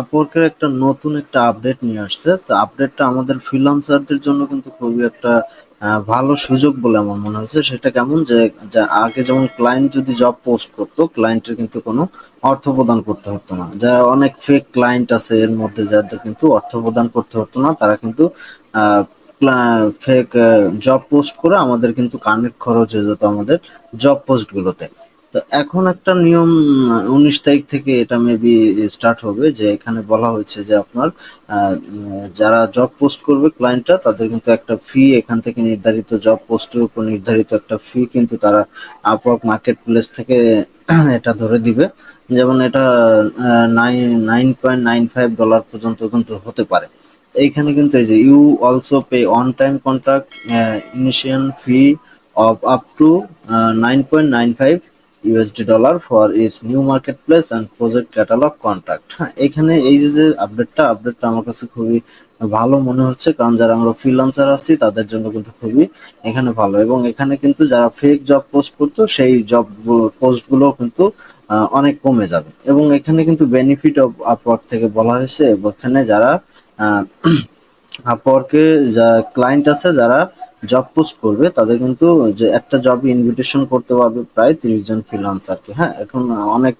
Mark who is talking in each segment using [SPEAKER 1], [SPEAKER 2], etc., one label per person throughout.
[SPEAKER 1] আপওয়ার্কের একটা নতুন একটা আপডেট নিয়ে আসছে। তো আপডেটটা আমাদের ফ্রিল্যান্সারদের জন্য কিন্তু খুবই একটা ভালো সুযোগ বলে আমার মনে হচ্ছে। সেটা কেমন যে, আগে যেমন ক্লায়েন্ট যদি জব পোস্ট করতো ক্লায়েন্টের কিন্তু কোনো অর্থ প্রদান করতে হতো না। যারা অনেক ফেক ক্লায়েন্ট আছে এর মধ্যে যাদের কিন্তু অর্থ প্রদান করতে হতো না। তারা কিন্তু ফেক জব পোস্ট করে আমাদের কিন্তু কানেক্ট খরচ হয়ে যেত আমাদের জব পোস্ট গুলোতে। তো এখন একটা নিয়ম ১৯ তারিখ থেকে এটা মেবি স্টার্ট হবে, যে এখানে বলা হয়েছে যে আপনার যারা জব পোস্ট করবে ক্লায়েন্টরা তাদের কিন্তু একটা ফি এখান থেকে নির্ধারিত জব পোস্টের উপর নির্ধারিত একটা ফি কিন্তু তারা আপওয়ার্ক মার্কেট প্লেস থেকে এটা ধরে দিবে। যেমন এটা আ নাইন $9.95 পর্যন্ত কিন্তু হতে পারে। এইখানে কিন্তু এই যে you also pay on time contract initial fee of up to a $9.95 for its new market place and project catalogue contract. হ্যাঁ? এখানে এই যে, যে আপডেটটা, আপডেটটা আমার কাছে খুবই ভালো মনে হচ্ছে। কারণ যারা আমরা ফ্রিল্যান্সার আছি তাদের জন্য কিন্তু খুবই এখানে ভালো এবং এখানে কিন্তু যারা ফেক জব পোস্ট করতো সেই জব গু পোস্ট গুলোও কিন্তু অনেক কমে যাবে এবং এখানে কিন্তু বেনিফিট অফ আপওয়ার্ক থেকে বলা হয়েছে এবং এখানে যারা আপওয়ার্কে যা ক্লায়েন্ট আছে যারা জব পোস্ট করবে, তাদের কিন্তু যে একটা জব ইনভিটেশন করতে পারবে প্রায় ৩০ জন ফ্রিলান্সারকে হ্যাঁ? এখন অনেক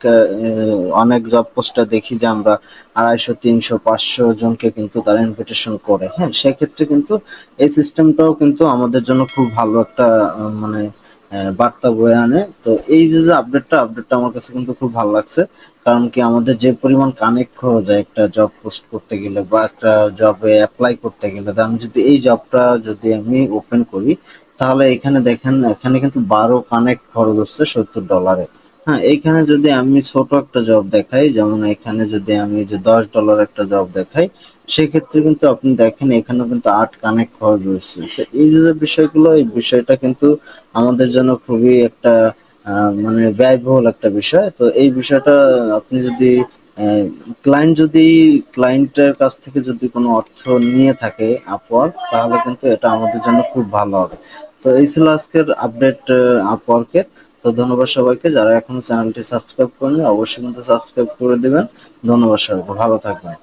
[SPEAKER 1] অনেক জব পোস্টটা দেখি যে আমরা আড়াইশো, তিনশো, পাঁচশো জনকে কিন্তু তারা ইনভিটেশন করে। হ্যাঁ? সেক্ষেত্রে কিন্তু এই সিস্টেমটাও কিন্তু আমাদের জন্য খুব ভালো একটা মানে বার্তা বয়ে আনে। তো এই যে, যে আপডেটটা, আপডেটটা আমার কাছে কিন্তু খুব ভালো লাগছে। কারণ কি আমাদের যে পরিমাণ কানেক্ট খরচ হয় একটা জব পোস্ট করতে গেলে বা একটা জবে অ্যাপ্লাই করতে গেলে, আমি যদি এই জবটা যদি আমি ওপেন করি তাহলে এখানে দেখেন এখানে কিন্তু ১২ কানেক্ট খরচ হচ্ছে সত্তর ডলারে হ্যাঁ? এইখানে যদি আমি ছোট একটা জব দেখাই, যেমন এখানে যদি আমি যে $১০ একটা জব দেখাই, সেক্ষেত্রে কিন্তু আপনি দেখেন এখানেও কিন্তু ৮ কানেক্ট খরচ রয়েছে। তো এই যে, বিষয়গুলো এই বিষয়টা কিন্তু আমাদের জন্য খুবই একটা মানে ব্যয়বহুল একটা বিষয়। তো এই বিষয়টা আপনি যদি ক্লায়েন্ট যদি ক্লায়েন্টের কাছ থেকে যদি কোনো অর্থ নিয়ে থাকে আপওয়ার্ক তাহলে কিন্তু এটা আমাদের জন্য খুব ভালো হবে। তো এই ছিল আজকের আপডেট আপওয়ার্কের। তো ধন্যবাদ সবাইকে। যারা এখনও চ্যানেলটি সাবস্ক্রাইব করেননি অবশ্যই কিন্তু সাবস্ক্রাইব করে দিবেন। ধন্যবাদ সবাইকে। ভালো থাকবেন।